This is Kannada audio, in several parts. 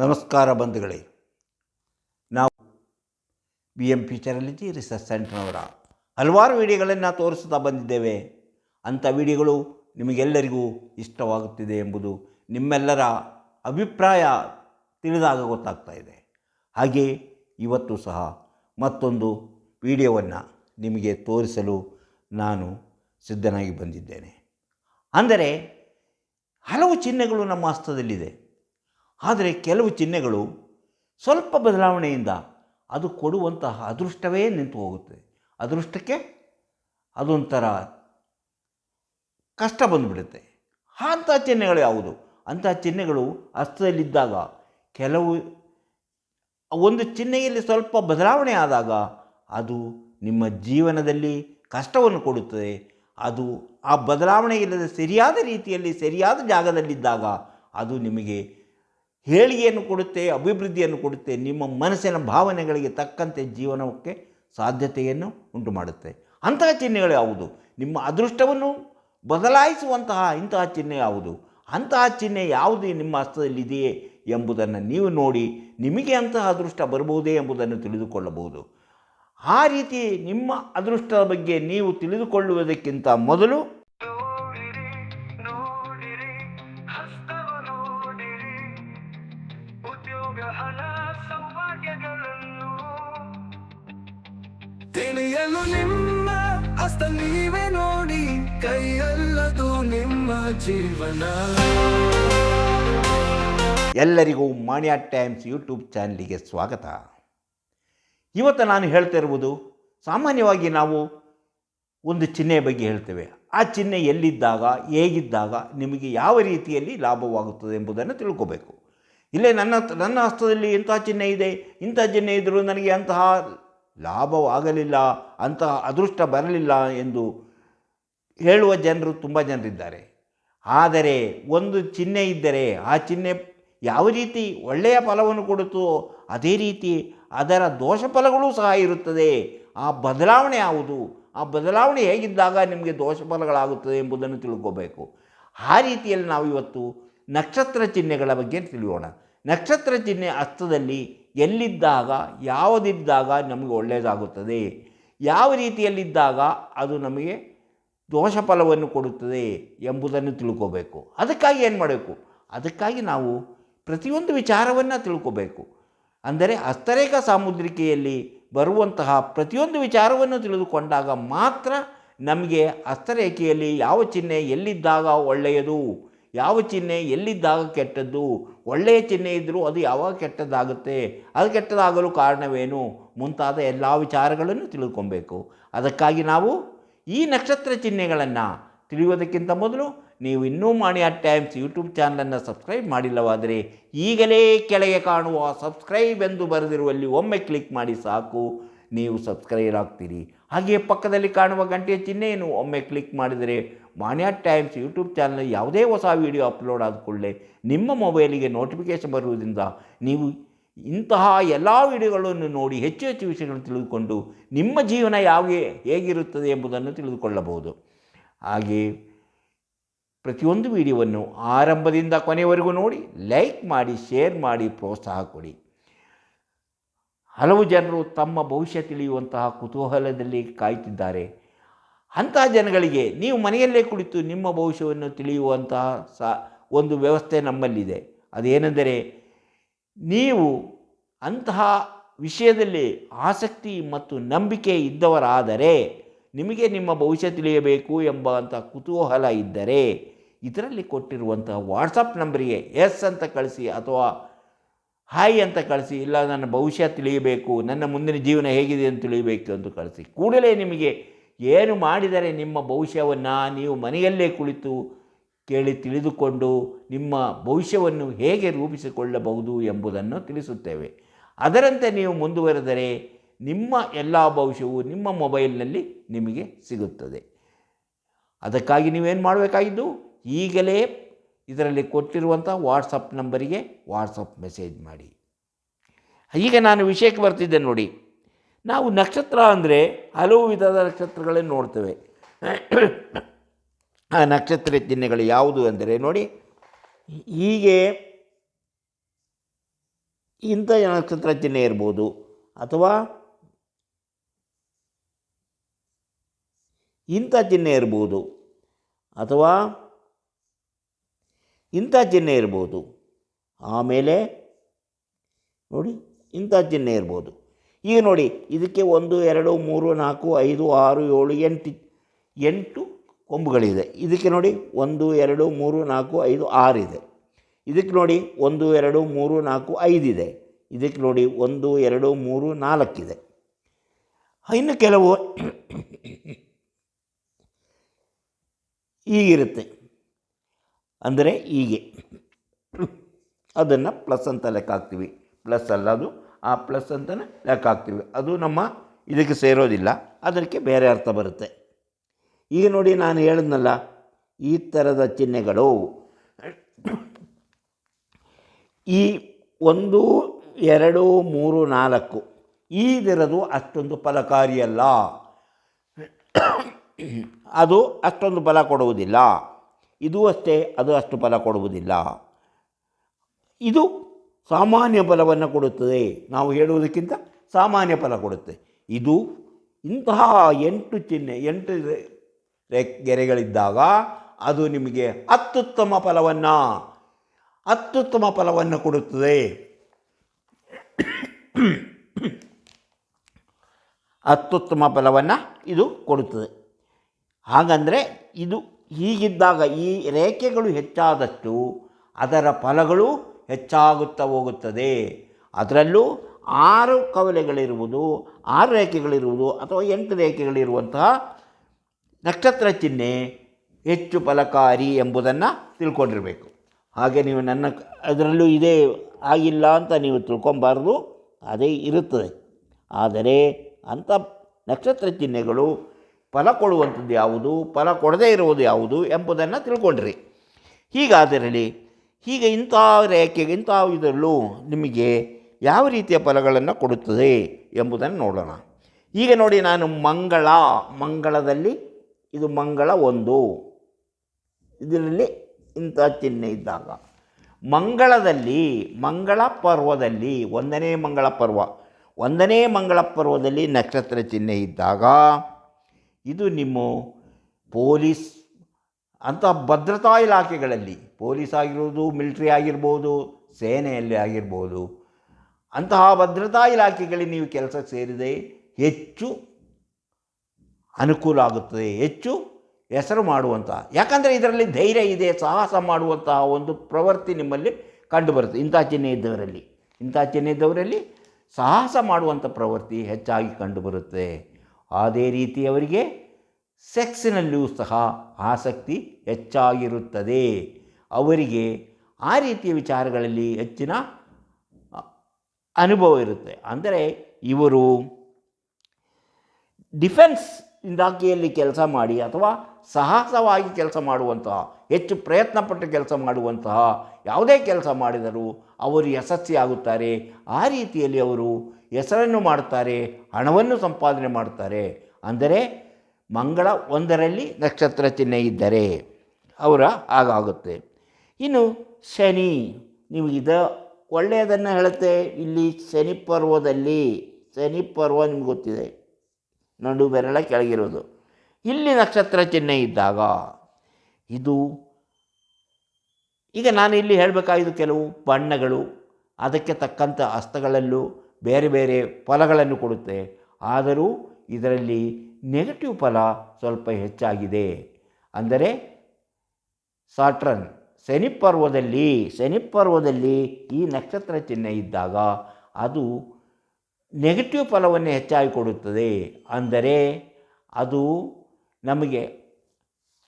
ನಮಸ್ಕಾರ ಬಂಧುಗಳೇ. ನಾವು ಬಿ ಎಂ ಫ್ಯೂಚರಾಲಜಿ ರಿಸರ್ಚ್ ಸೆಂಟರ್ನವರ ಹಲವಾರು ವಿಡಿಯೋಗಳನ್ನು ತೋರಿಸುತ್ತಾ ಬಂದಿದ್ದೇವೆ. ಅಂಥ ವಿಡಿಯೋಗಳು ನಿಮಗೆಲ್ಲರಿಗೂ ಇಷ್ಟವಾಗುತ್ತಿದೆ ಎಂಬುದು ನಿಮ್ಮೆಲ್ಲರ ಅಭಿಪ್ರಾಯ ತಿಳಿದಾಗ ಗೊತ್ತಾಗ್ತಾ ಇದೆ. ಹಾಗೆ ಇವತ್ತು ಸಹ ಮತ್ತೊಂದು ವಿಡಿಯೋವನ್ನು ನಿಮಗೆ ತೋರಿಸಲು ನಾನು ಸಿದ್ಧನಾಗಿ ಬಂದಿದ್ದೇನೆ. ಅಂದರೆ ಹಲವು ಚಿಹ್ನೆಗಳು ನಮ್ಮ ಹಸ್ತದಲ್ಲಿದೆ. ಆದರೆ ಕೆಲವು ಚಿಹ್ನೆಗಳು ಸ್ವಲ್ಪ ಬದಲಾವಣೆಯಿಂದ ಅದು ಕೊಡುವಂತಹ ಅದೃಷ್ಟವೇ ನಿಂತು ಹೋಗುತ್ತದೆ ಅದೃಷ್ಟಕ್ಕೆ ಅದೊಂಥರ ಕಷ್ಟ ಬಂದುಬಿಡುತ್ತೆ. ಅಂಥ ಚಿಹ್ನೆಗಳು ಯಾವುದು? ಅಂಥ ಚಿಹ್ನೆಗಳು ಹಸ್ತದಲ್ಲಿದ್ದಾಗ ಕೆಲವು, ಒಂದು ಚಿಹ್ನೆಯಲ್ಲಿ ಸ್ವಲ್ಪ ಬದಲಾವಣೆ ಆದಾಗ ಅದು ನಿಮ್ಮ ಜೀವನದಲ್ಲಿ ಕಷ್ಟವನ್ನು ಕೊಡುತ್ತದೆ. ಅದು ಆ ಬದಲಾವಣೆ ಇಲ್ಲದ ಸರಿಯಾದ ರೀತಿಯಲ್ಲಿ ಸರಿಯಾದ ಜಾಗದಲ್ಲಿದ್ದಾಗ ಅದು ನಿಮಗೆ ಹೇಳಿಕೆಯನ್ನು ಕೊಡುತ್ತೆ, ಅಭಿವೃದ್ಧಿಯನ್ನು ಕೊಡುತ್ತೆ, ನಿಮ್ಮ ಮನಸ್ಸಿನ ಭಾವನೆಗಳಿಗೆ ತಕ್ಕಂತೆ ಜೀವನಕ್ಕೆ ಸಾಧ್ಯತೆಯನ್ನು ಉಂಟು ಮಾಡುತ್ತೆ ಅಂತಹ ಚಿಹ್ನೆಗಳು ಯಾವುದು? ನಿಮ್ಮ ಅದೃಷ್ಟವನ್ನು ಬದಲಾಯಿಸುವಂತಹ ಇಂತಹ ಚಿಹ್ನೆ ಯಾವುದು? ಅಂತಹ ಚಿಹ್ನೆ ಯಾವುದು ನಿಮ್ಮ ಹಸ್ತದಲ್ಲಿದೆಯೇ ಎಂಬುದನ್ನು ನೀವು ನೋಡಿ ನಿಮಗೆ ಅಂತಹ ಅದೃಷ್ಟ ಬರಬಹುದೇ ಎಂಬುದನ್ನು ತಿಳಿದುಕೊಳ್ಳಬಹುದು. ಆ ರೀತಿ ನಿಮ್ಮ ಅದೃಷ್ಟದ ಬಗ್ಗೆ ನೀವು ತಿಳಿದುಕೊಳ್ಳುವುದಕ್ಕಿಂತ ಮೊದಲು ಸೌಭಾಗ್ಯಗಳನ್ನು. ತಿಳಿಯಲು ನಿಮ್ಮ ಹಸ್ತ ನೀವೇ ನೋಡಿ ಕೈಯಲ್ಲದು ನಿಮ್ಮ ಜೀವನ. ಎಲ್ಲರಿಗೂ ಮಾಣಿಯಾ ಟೈಮ್ಸ್ ಯೂಟ್ಯೂಬ್ ಚಾನಲಿಗೆ ಸ್ವಾಗತ. ಇವತ್ತು ನಾನು ಹೇಳ್ತಾ ಇರುವುದು ಸಾಮಾನ್ಯವಾಗಿ ನಾವು ಒಂದು ಚಿಹ್ನೆಯ ಬಗ್ಗೆ ಹೇಳ್ತೇವೆ. ಆ ಚಿಹ್ನೆ ಎಲ್ಲಿದ್ದಾಗ ಹೇಗಿದ್ದಾಗ ನಿಮಗೆ ಯಾವ ರೀತಿಯಲ್ಲಿ ಲಾಭವಾಗುತ್ತದೆ ಎಂಬುದನ್ನು ತಿಳ್ಕೋಬೇಕು. ಇಲ್ಲೇ ನನ್ನ ನನ್ನ ಹಸ್ತದಲ್ಲಿ ಇಂಥ ಚಿಹ್ನೆ ಇದೆ? ಇಂಥ ಚಿಹ್ನೆ ಇದ್ದರೂ ನನಗೆ ಅಂತಹ ಲಾಭವಾಗಲಿಲ್ಲ ಅಂತಹ ಅದೃಷ್ಟ ಬರಲಿಲ್ಲ ಎಂದು ಹೇಳುವ ಜನರು ತುಂಬ ಜನರಿದ್ದಾರೆ. ಆದರೆ ಒಂದು ಚಿಹ್ನೆ ಇದ್ದರೆ ಆ ಚಿಹ್ನೆ ಯಾವ ರೀತಿ ಒಳ್ಳೆಯ ಫಲವನ್ನು ಕೊಡುತ್ತೋ ಅದೇ ರೀತಿ ಅದರ ದೋಷ ಫಲಗಳೂ ಸಹ ಇರುತ್ತದೆ. ಆ ಬದಲಾವಣೆ ಯಾವುದು? ಆ ಬದಲಾವಣೆ ಹೇಗಿದ್ದಾಗ ನಿಮಗೆ ದೋಷ ಫಲಗಳಾಗುತ್ತದೆ ಎಂಬುದನ್ನು ತಿಳ್ಕೋಬೇಕು. ಆ ರೀತಿಯಲ್ಲಿ ನಾವು ಇವತ್ತು ನಕ್ಷತ್ರ ಚಿಹ್ನೆಗಳ ಬಗ್ಗೆ ತಿಳಿಯೋಣ. ನಕ್ಷತ್ರ ಚಿಹ್ನೆ ಅರ್ಥದಲ್ಲಿ ಎಲ್ಲಿದ್ದಾಗ, ಯಾವುದಿದ್ದಾಗ ನಮಗೆ ಒಳ್ಳೆಯದಾಗುತ್ತದೆ? ಯಾವ ರೀತಿಯಲ್ಲಿದ್ದಾಗ ಅದು ನಮಗೆ ದೋಷ ಫಲವನ್ನು ಕೊಡುತ್ತದೆ ಎಂಬುದನ್ನು ತಿಳ್ಕೋಬೇಕು. ಅದಕ್ಕಾಗಿ ಏನು ಮಾಡಬೇಕು? ಅದಕ್ಕಾಗಿ ನಾವು ಪ್ರತಿಯೊಂದು ವಿಚಾರವನ್ನು ತಿಳ್ಕೋಬೇಕು. ಅಂದರೆ ಹಸ್ತರೇಖ ಸಾಮುದ್ರಿಕೆಯಲ್ಲಿ ಬರುವಂತಹ ಪ್ರತಿಯೊಂದು ವಿಚಾರವನ್ನು ತಿಳಿದುಕೊಂಡಾಗ ಮಾತ್ರ ನಮಗೆ ಹಸ್ತರೇಖೆಯಲ್ಲಿ ಯಾವ ಚಿಹ್ನೆ ಎಲ್ಲಿದ್ದಾಗ ಒಳ್ಳೆಯದು? ಯಾವ ಚಿಹ್ನೆ ಎಲ್ಲಿದ್ದಾಗ ಕೆಟ್ಟದ್ದು? ಒಳ್ಳೆಯ ಚಿಹ್ನೆ ಇದ್ದರೂ ಅದು ಯಾವಾಗ ಕೆಟ್ಟದ್ದಾಗುತ್ತೆ? ಅದು ಕೆಟ್ಟದಾಗಲು ಕಾರಣವೇನು? ಮುಂತಾದ ಎಲ್ಲ ವಿಚಾರಗಳನ್ನು ತಿಳಿದುಕೊಬೇಕು ಅದಕ್ಕಾಗಿ ನಾವು ಈ ನಕ್ಷತ್ರ ಚಿಹ್ನೆಗಳನ್ನು ತಿಳಿಯುವುದಕ್ಕಿಂತ ಮೊದಲು ನೀವು ಇನ್ನೂ ಮಾಡಿ ಆ ಟೈಮ್ಸ್ ಯೂಟ್ಯೂಬ್ ಚಾನಲನ್ನು ಸಬ್ಸ್ಕ್ರೈಬ್ ಮಾಡಿಲ್ಲವಾದರೆ ಈಗಲೇ ಕೆಳಗೆ ಕಾಣುವ ಸಬ್ಸ್ಕ್ರೈಬ್ ಎಂದು ಬರೆದಿರುವಲ್ಲಿ ಒಮ್ಮೆ ಕ್ಲಿಕ್ ಮಾಡಿ ಸಾಕು. ನೀವು ಸಬ್ಸ್ಕ್ರೈಬ್ ಆಗ್ತೀರಿ. ಹಾಗೆಯೇ ಪಕ್ಕದಲ್ಲಿ ಕಾಣುವ ಗಂಟೆಯ ಚಿಹ್ನೆಯನ್ನು ಒಮ್ಮೆ ಕ್ಲಿಕ್ ಮಾಡಿದರೆ ಮಾನ್ಯಾ ಟೈಮ್ಸ್ ಯೂಟ್ಯೂಬ್ ಚಾನಲ್ ಯಾವುದೇ ಹೊಸ ವಿಡಿಯೋ ಅಪ್ಲೋಡ್ ಆದ ಕೂಡಲೇ ನಿಮ್ಮ ಮೊಬೈಲಿಗೆ ನೋಟಿಫಿಕೇಷನ್ ಬರುವುದರಿಂದ ನೀವು ಇಂತಹ ಎಲ್ಲ ವಿಡಿಯೋಗಳನ್ನು ನೋಡಿ ಹೆಚ್ಚು ಹೆಚ್ಚು ವಿಷಯಗಳನ್ನು ತಿಳಿದುಕೊಂಡು ನಿಮ್ಮ ಜೀವನ ಯಾವ ಹೇಗಿರುತ್ತದೆ ಎಂಬುದನ್ನು ತಿಳಿದುಕೊಳ್ಳಬಹುದು. ಹಾಗೆ ಪ್ರತಿಯೊಂದು ವಿಡಿಯೋವನ್ನು ಆರಂಭದಿಂದ ಕೊನೆಯವರೆಗೂ ನೋಡಿ, ಲೈಕ್ ಮಾಡಿ, ಶೇರ್ ಮಾಡಿ, ಪ್ರೋತ್ಸಾಹ ಕೊಡಿ. ಹಲವು ಜನರು ತಮ್ಮ ಭವಿಷ್ಯ ತಿಳಿಯುವಂತಹ ಕುತೂಹಲದಲ್ಲಿ ಕಾಯುತ್ತಿದ್ದಾರೆ. ಅಂತಹ ಜನಗಳಿಗೆ ನೀವು ಮನೆಯಲ್ಲೇ ಕುಳಿತು ನಿಮ್ಮ ಭವಿಷ್ಯವನ್ನು ತಿಳಿಯುವಂತಹ ಸಾ ಒಂದು ವ್ಯವಸ್ಥೆ ನಮ್ಮಲ್ಲಿದೆ. ಅದೇನೆಂದರೆ ನೀವು ಅಂತಹ ವಿಷಯದಲ್ಲಿ ಆಸಕ್ತಿ ಮತ್ತು ನಂಬಿಕೆ ಇದ್ದವರಾದರೆ ನಿಮಗೆ ನಿಮ್ಮ ಭವಿಷ್ಯ ತಿಳಿಯಬೇಕು ಎಂಬಂಥ ಕುತೂಹಲ ಇದ್ದರೆ ಇದರಲ್ಲಿ ಕೊಟ್ಟಿರುವಂತಹ ವಾಟ್ಸಪ್ ನಂಬರಿಗೆ ಎಸ್ ಅಂತ ಕಳಿಸಿ ಅಥವಾ ಹಾಯ್ ಅಂತ ಕಳಿಸಿ, ಇಲ್ಲ ನನ್ನ ಭವಿಷ್ಯ ತಿಳಿಯಬೇಕು, ನನ್ನ ಮುಂದಿನ ಜೀವನ ಹೇಗಿದೆ ಅಂತ ತಿಳಿಯಬೇಕು ಅಂತ ಕಳಿಸಿ, ಕೂಡಲೇ ನಿಮಗೆ ಏನು ಮಾಡಿದರೆ ನಿಮ್ಮ ಭವಿಷ್ಯವನ್ನು ನೀವು ಮನೆಯಲ್ಲೇ ಕುಳಿತು ಕೇಳಿ ತಿಳಿದುಕೊಂಡು ನಿಮ್ಮ ಭವಿಷ್ಯವನ್ನು ಹೇಗೆ ರೂಪಿಸಿಕೊಳ್ಳಬಹುದು ಎಂಬುದನ್ನು ತಿಳಿಸುತ್ತೇವೆ. ಅದರಂತೆ ನೀವು ಮುಂದುವರೆದರೆ ನಿಮ್ಮ ಎಲ್ಲ ಭವಿಷ್ಯವು ನಿಮ್ಮ ಮೊಬೈಲ್ನಲ್ಲಿ ನಿಮಗೆ ಸಿಗುತ್ತದೆ. ಅದಕ್ಕಾಗಿ ನೀವೇನು ಮಾಡಬೇಕಾಗಿದ್ದು, ಈಗಲೇ ಇದರಲ್ಲಿ ಕೊಟ್ಟಿರುವಂಥ ವಾಟ್ಸಪ್ ನಂಬರಿಗೆ ವಾಟ್ಸಪ್ ಮೆಸೇಜ್ ಮಾಡಿ. ಈಗ ನಾನು ವಿಷಯಕ್ಕೆ ಬರ್ತಿದ್ದೆ ನೋಡಿ. ನಾವು ನಕ್ಷತ್ರ ಅಂದರೆ ಹಲವು ವಿಧದ ನಕ್ಷತ್ರಗಳನ್ನು ನೋಡ್ತೇವೆ. ಆ ನಕ್ಷತ್ರ ಚಿಹ್ನೆಗಳು ಯಾವುದು ಅಂದರೆ ನೋಡಿ, ಹೀಗೆ ಇಂಥ ನಕ್ಷತ್ರ ಚಿಹ್ನೆ ಇರ್ಬೋದು. ಅಥವಾ ಇಂಥ ಚಿಹ್ನೆ ಇರ್ಬೋದು. ಅಥವಾ ಇಂಥ ಚಿಹ್ನೆ ಇರ್ಬೋದು. ಆಮೇಲೆ ನೋಡಿ, ಇಂಥ ಚಿಹ್ನೆ ಇರ್ಬೋದು. ಈಗ ನೋಡಿ, ಇದಕ್ಕೆ ಒಂದು, ಎರಡು, ಮೂರು, ನಾಲ್ಕು, ಐದು, ಆರು, ಏಳು, ಎಂಟು ಎಂಟು ಕೊಂಬುಗಳಿದೆ. ಇದಕ್ಕೆ ನೋಡಿ, ಒಂದು, ಎರಡು, ಮೂರು, ನಾಲ್ಕು, ಐದು, ಆರು ಇದೆ. ಇದಕ್ಕೆ ನೋಡಿ, ಒಂದು, ಎರಡು, ಮೂರು, ನಾಲ್ಕು ಇದೆ. ಇದಕ್ಕೆ ನೋಡಿ, ಒಂದು, ಎರಡು, ಮೂರು ನಾಲ್ಕಿದೆ ಇನ್ನು ಕೆಲವು ಈಗಿರುತ್ತೆ. ಅಂದರೆ ಹೀಗೆ. ಅದನ್ನು ಪ್ಲಸ್ ಅಂತ ಲೆಕ್ಕ ಹಾಕ್ತೀವಿ. ಪ್ಲಸ್ ಅಲ್ಲ ಅದು. ಆ ಪ್ಲಸ್ ಅಂತಲೇ ಲೆಕ್ಕ ಹಾಕ್ತೀವಿ. ಅದು ನಮ್ಮ ಇದಕ್ಕೆ ಸೇರೋದಿಲ್ಲ. ಅದಕ್ಕೆ ಬೇರೆ ಅರ್ಥ ಬರುತ್ತೆ. ಈಗ ನೋಡಿ ನಾನು ಹೇಳಿದ್ನಲ್ಲ, ಈ ಥರದ ಚಿಹ್ನೆಗಳು. ಈ ಒಂದು, ಎರಡು, ಮೂರು, ನಾಲ್ಕು ಈದಿರೋದು ಅಷ್ಟೊಂದು ಫಲಕಾರಿಯಲ್ಲ. ಅದು ಅಷ್ಟೊಂದು ಫಲ ಕೊಡುವುದಿಲ್ಲ. ಇದು ಅಷ್ಟೇ, ಅದು ಅಷ್ಟು ಫಲ ಕೊಡುವುದಿಲ್ಲ. ಇದು ಸಾಮಾನ್ಯ ಫಲವನ್ನು ಕೊಡುತ್ತದೆ. ನಾವು ಹೇಳುವುದಕ್ಕಿಂತ ಸಾಮಾನ್ಯ ಫಲ ಕೊಡುತ್ತೆ. ಇದು ಇಂತಹ ಎಂಟು ಚಿಹ್ನೆ, ಎಂಟು ಗೆರೆಗಳಿದ್ದಾಗ ಅದು ನಿಮಗೆ ಅತ್ಯುತ್ತಮ ಫಲವನ್ನು ಅತ್ಯುತ್ತಮ ಫಲವನ್ನು ಕೊಡುತ್ತದೆ. ಅತ್ಯುತ್ತಮ ಫಲವನ್ನು ಇದು ಕೊಡುತ್ತದೆ. ಹಾಗಂದರೆ ಇದು ಹೀಗಿದ್ದಾಗ ಈ ರೇಖೆಗಳು ಹೆಚ್ಚಾದಷ್ಟು ಅದರ ಫಲಗಳು ಹೆಚ್ಚಾಗುತ್ತಾ ಹೋಗುತ್ತದೆ. ಅದರಲ್ಲೂ ಆರು ಕವಲೆಗಳಿರುವುದು, ಆರು ರೇಖೆಗಳಿರುವುದು ಅಥವಾ ಎಂಟು ರೇಖೆಗಳಿರುವಂತಹ ನಕ್ಷತ್ರ ಚಿಹ್ನೆ ಹೆಚ್ಚು ಫಲಕಾರಿ ಎಂಬುದನ್ನು ತಿಳ್ಕೊಂಡಿರಬೇಕು. ಹಾಗೆ ನೀವು ನನ್ನ ಅದರಲ್ಲೂ ಇದೇ ಆಗಿಲ್ಲ ಅಂತ ನೀವು ತಿಳ್ಕೊಬಾರ್ದು. ಅದೇ ಇರುತ್ತದೆ. ಆದರೆ ಅಂಥ ನಕ್ಷತ್ರ ಚಿಹ್ನೆಗಳು ಫಲ ಕೊಡುವಂಥದ್ದು ಯಾವುದು, ಫಲ ಕೊಡದೇ ಇರುವುದು ಯಾವುದು ಎಂಬುದನ್ನು ತಿಳ್ಕೊಂಡ್ರಿ. ಹೀಗಾದರಲ್ಲಿ ಹೀಗೆ ಇಂಥ ರೇಖೆಗೆ ಇಂಥ ಇದರಲ್ಲೂ ನಿಮಗೆ ಯಾವ ರೀತಿಯ ಫಲಗಳನ್ನು ಕೊಡುತ್ತದೆ ಎಂಬುದನ್ನು ನೋಡೋಣ. ಈಗ ನೋಡಿ ನಾನು ಮಂಗಳ, ಮಂಗಳದಲ್ಲಿ ಇದು ಮಂಗಳ ಒಂದು. ಇದರಲ್ಲಿ ಇಂಥ ಚಿಹ್ನೆ ಇದ್ದಾಗ. ಮಂಗಳದಲ್ಲಿ, ಮಂಗಳ ಪರ್ವದಲ್ಲಿ, ಒಂದನೇ ಮಂಗಳ ಪರ್ವ. ಒಂದನೇ ಮಂಗಳ ಪರ್ವದಲ್ಲಿ ನಕ್ಷತ್ರ ಚಿಹ್ನೆ ಇದ್ದಾಗ ಇದು ನಿಮ್ಮ ಪೊಲೀಸ್, ಅಂಥ ಭದ್ರತಾ ಇಲಾಖೆಗಳಲ್ಲಿ ಪೊಲೀಸ್ ಆಗಿರ್ಬೋದು, ಮಿಲಿಟ್ರಿ ಆಗಿರ್ಬೋದು, ಸೇನೆಯಲ್ಲಿ ಆಗಿರ್ಬೋದು, ಅಂತಹ ಭದ್ರತಾ ಇಲಾಖೆಗಳಿಗೆ ನೀವು ಕೆಲಸ ಸೇರಿದೆ ಹೆಚ್ಚು ಅನುಕೂಲ ಆಗುತ್ತದೆ, ಹೆಚ್ಚು ಹೆಸರು ಮಾಡುವಂಥ ಯಾಕಂದರೆ ಇದರಲ್ಲಿ ಧೈರ್ಯ ಇದೆ, ಸಾಹಸ ಮಾಡುವಂತಹ ಒಂದು ಪ್ರವೃತ್ತಿ ನಿಮ್ಮಲ್ಲಿ ಕಂಡುಬರುತ್ತೆ. ಇಂಥ ಚಿಹ್ನೆ ಇದ್ದವರಲ್ಲಿ, ಇಂಥ ಚಿಹ್ನೆ ಇದ್ದವರಲ್ಲಿ ಸಾಹಸ ಮಾಡುವಂಥ ಪ್ರವೃತ್ತಿ ಹೆಚ್ಚಾಗಿ ಕಂಡುಬರುತ್ತೆ. ಅದೇ ರೀತಿ ಅವರಿಗೆ ಸೆಕ್ಸಿನಲ್ಲಿಯೂ ಸಹ ಆಸಕ್ತಿ ಹೆಚ್ಚಾಗಿರುತ್ತದೆ. ಅವರಿಗೆ ಆ ರೀತಿಯ ವಿಚಾರಗಳಲ್ಲಿ ಹೆಚ್ಚಿನ ಅನುಭವ ಇರುತ್ತೆ. ಅಂದರೆ ಇವರು ಡಿಫೆನ್ಸ್ ಇಲಾಖೆಯಲ್ಲಿ ಕೆಲಸ ಮಾಡಿ ಅಥವಾ ಸಾಹಸವಾಗಿ ಕೆಲಸ ಮಾಡುವಂತಹ, ಹೆಚ್ಚು ಪ್ರಯತ್ನಪಟ್ಟು ಕೆಲಸ ಮಾಡುವಂತಹ ಯಾವುದೇ ಕೆಲಸ ಮಾಡಿದರೂ ಅವರು ಯಶಸ್ವಿಯಾಗುತ್ತಾರೆ. ಆ ರೀತಿಯಲ್ಲಿ ಅವರು ಹೆಸರನ್ನು ಮಾಡುತ್ತಾರೆ, ಹಣವನ್ನು ಸಂಪಾದನೆ ಮಾಡುತ್ತಾರೆ. ಅಂದರೆ ಮಂಗಳ ಒಂದರಲ್ಲಿ ನಕ್ಷತ್ರ ಚಿಹ್ನೆ ಇದ್ದರೆ ಅವರ ಹಾಗಾಗುತ್ತೆ. ಇನ್ನು ಶನಿ ನೀವು ಇದ ಒಳ್ಳೆಯದನ್ನು ಹೇಳುತ್ತೆ. ಇಲ್ಲಿ ಶನಿ ಪರ್ವದಲ್ಲಿ, ಶನಿ ಪರ್ವ ನಿಮ್ಗೆ ಗೊತ್ತಿದೆ. ನಡು ಬೆರಳ ಕೆಳಗಿರೋದು. ಇಲ್ಲಿ ನಕ್ಷತ್ರ ಚಿಹ್ನೆ ಇದ್ದಾಗ ಇದು, ಈಗ ನಾನು ಇಲ್ಲಿ ಹೇಳಬೇಕಾಗಿದ್ದು ಕೆಲವು ಬಣ್ಣಗಳು, ಅದಕ್ಕೆ ತಕ್ಕಂಥ ಹಸ್ತಗಳಲ್ಲೂ ಬೇರೆ ಬೇರೆ ಫಲಗಳನ್ನು ಕೊಡುತ್ತೆ. ಆದರೂ ಇದರಲ್ಲಿ ನೆಗೆಟಿವ್ ಫಲ ಸ್ವಲ್ಪ ಹೆಚ್ಚಾಗಿದೆ. ಅಂದರೆ ಸಾಟ್ರನ್ ಶನಿ ಪರ್ವದಲ್ಲಿ ಶನಿ ಪರ್ವದಲ್ಲಿ ಈ ನಕ್ಷತ್ರ ಚಿಹ್ನೆ ಇದ್ದಾಗ ಅದು ನೆಗೆಟಿವ್ ಫಲವನ್ನು ಹೆಚ್ಚಾಗಿ ಕೊಡುತ್ತದೆ. ಅಂದರೆ ಅದು ನಮಗೆ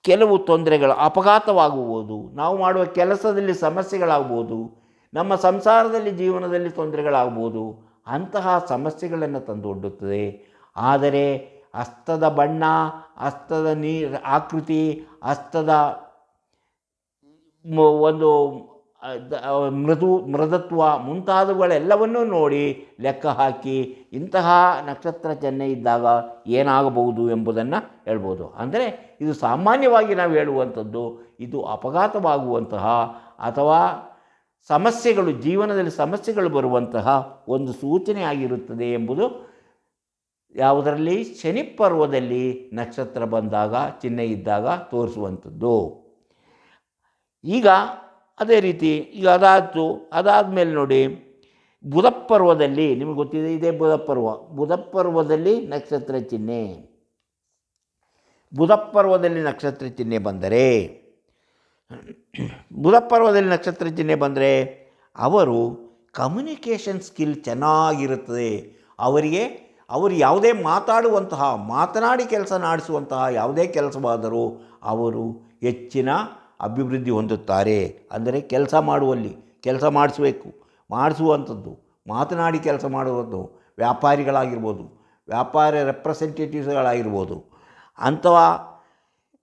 ಕೆಲವು ತೊಂದರೆಗಳು ಅಪಘಾತವಾಗುವುದು, ನಾವು ಮಾಡುವ ಕೆಲಸದಲ್ಲಿ ಸಮಸ್ಯೆಗಳಾಗ್ಬೋದು, ನಮ್ಮ ಸಂಸಾರದಲ್ಲಿ, ಜೀವನದಲ್ಲಿ ತೊಂದರೆಗಳಾಗ್ಬೋದು, ಅಂತಹ ಸಮಸ್ಯೆಗಳನ್ನು ತಂದೊಡ್ಡುತ್ತದೆ ಆದರೆ ಹಸ್ತದ ಬಣ್ಣ ಹಸ್ತದ ನೀರು, ಆಕೃತಿ ಹಸ್ತದ ಒಂದು ಮೃದು, ಮೃದತ್ವ ಮುಂತಾದವುಗಳೆಲ್ಲವನ್ನೂ ನೋಡಿ ಲೆಕ್ಕ ಹಾಕಿ ಇಂತಹ ನಕ್ಷತ್ರ ಚೆನ್ನೆ ಇದ್ದಾಗ ಏನಾಗಬಹುದು ಎಂಬುದನ್ನು ಹೇಳ್ಬೋದು. ಅಂದರೆ ಇದು ಸಾಮಾನ್ಯವಾಗಿ ನಾವು ಹೇಳುವಂಥದ್ದು, ಇದು ಅಪಘಾತವಾಗುವಂತಹ ಅಥವಾ ಸಮಸ್ಯೆಗಳು, ಜೀವನದಲ್ಲಿ ಸಮಸ್ಯೆಗಳು ಬರುವಂತಹ ಒಂದು ಸೂಚನೆ ಆಗಿರುತ್ತದೆ ಎಂಬುದು ಯಾವುದರಲ್ಲಿ? ಶನಿ ಪರ್ವದಲ್ಲಿ ನಕ್ಷತ್ರ ಬಂದಾಗ ಚಿಹ್ನೆ ಇದ್ದಾಗ ತೋರಿಸುವಂಥದ್ದು. ಈಗ ಅದೇ ರೀತಿ ಈಗ ಅದಾದ ಅದಾದಮೇಲೆ ನೋಡಿ ಬುಧಪರ್ವದಲ್ಲಿ ನಿಮಗೆ ಗೊತ್ತಿದೆ ಇದೇ ಬುಧಪರ್ವ. ಬುಧಪರ್ವದಲ್ಲಿ ನಕ್ಷತ್ರ ಚಿಹ್ನೆ. ಬುಧಪರ್ವದಲ್ಲಿ ನಕ್ಷತ್ರ ಚಿಹ್ನೆ ಬಂದರೆ, ಬುಧಪರ್ವದಲ್ಲಿ ನಕ್ಷತ್ರ ಚಿಹ್ನೆ ಬಂದರೆ ಅವರು ಕಮ್ಯುನಿಕೇಷನ್ ಸ್ಕಿಲ್ ಚೆನ್ನಾಗಿರುತ್ತದೆ. ಅವರಿಗೆ, ಅವರು ಯಾವುದೇ ಮಾತಾಡುವಂತಹ, ಮಾತನಾಡಿ ಕೆಲಸ ಮಾಡಿಸುವಂತಹ ಯಾವುದೇ ಕೆಲಸವಾದರೂ ಅವರು ಹೆಚ್ಚಿನ ಅಭಿವೃದ್ಧಿ ಹೊಂದುತ್ತಾರೆ ಅಂದರೆ ಕೆಲಸ ಮಾಡುವಲ್ಲಿ ಕೆಲಸ ಮಾಡಿಸಬೇಕು. ಮಾಡಿಸುವಂಥದ್ದು, ಮಾತನಾಡಿ ಕೆಲಸ ಮಾಡುವಂಥದ್ದು, ವ್ಯಾಪಾರಿಗಳಾಗಿರ್ಬೋದು, ವ್ಯಾಪಾರ ರೆಪ್ರೆಸೆಂಟೇಟಿವ್ಸ್ಗಳಾಗಿರ್ಬೋದು ಅಂಥವ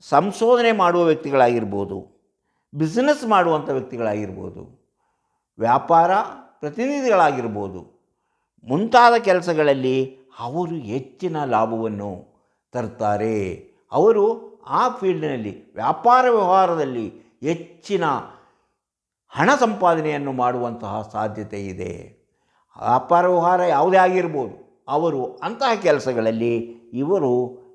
ಸಂಶೋಧನೆ ಮಾಡುವ ವ್ಯಕ್ತಿಗಳಾಗಿರ್ಬೋದು ಬಿಸ್ನೆಸ್ ಮಾಡುವಂಥ ವ್ಯಕ್ತಿಗಳಾಗಿರ್ಬೋದು, ವ್ಯಾಪಾರ ಪ್ರತಿನಿಧಿಗಳಾಗಿರ್ಬೋದು, ಮುಂತಾದ ಕೆಲಸಗಳಲ್ಲಿ ಅವರು ಹೆಚ್ಚಿನ ಲಾಭವನ್ನು ತರ್ತಾರೆ. ಅವರು ಆ ಫೀಲ್ಡ್ನಲ್ಲಿ ವ್ಯಾಪಾರ ವ್ಯವಹಾರದಲ್ಲಿ ಹೆಚ್ಚಿನ ಹಣ ಸಂಪಾದನೆಯನ್ನು ಮಾಡುವಂತಹ ಸಾಧ್ಯತೆ ಇದೆ. ವ್ಯಾಪಾರ ವ್ಯವಹಾರ ಯಾವುದೇ ಆಗಿರ್ಬೋದು, ಅವರು ಅಂತಹ ಕೆಲಸಗಳಲ್ಲಿ ಇವರು